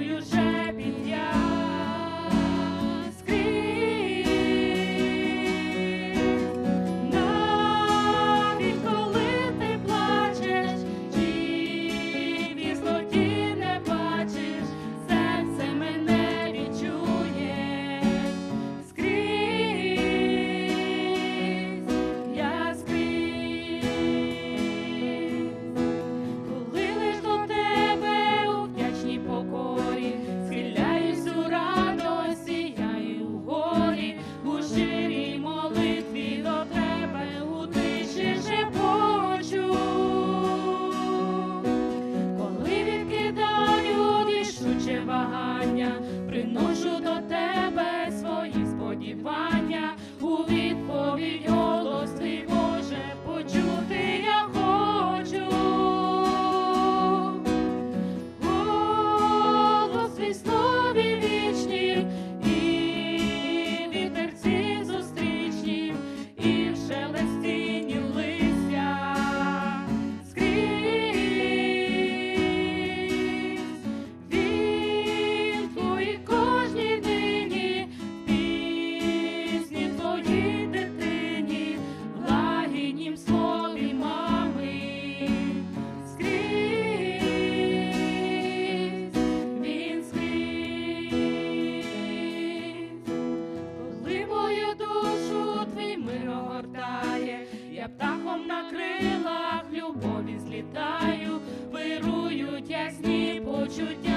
you shine? Душу до тебе свої сподівання. Душу твій мир огортає, я птахом на крилах любові злітаю, вирують ясні почуття.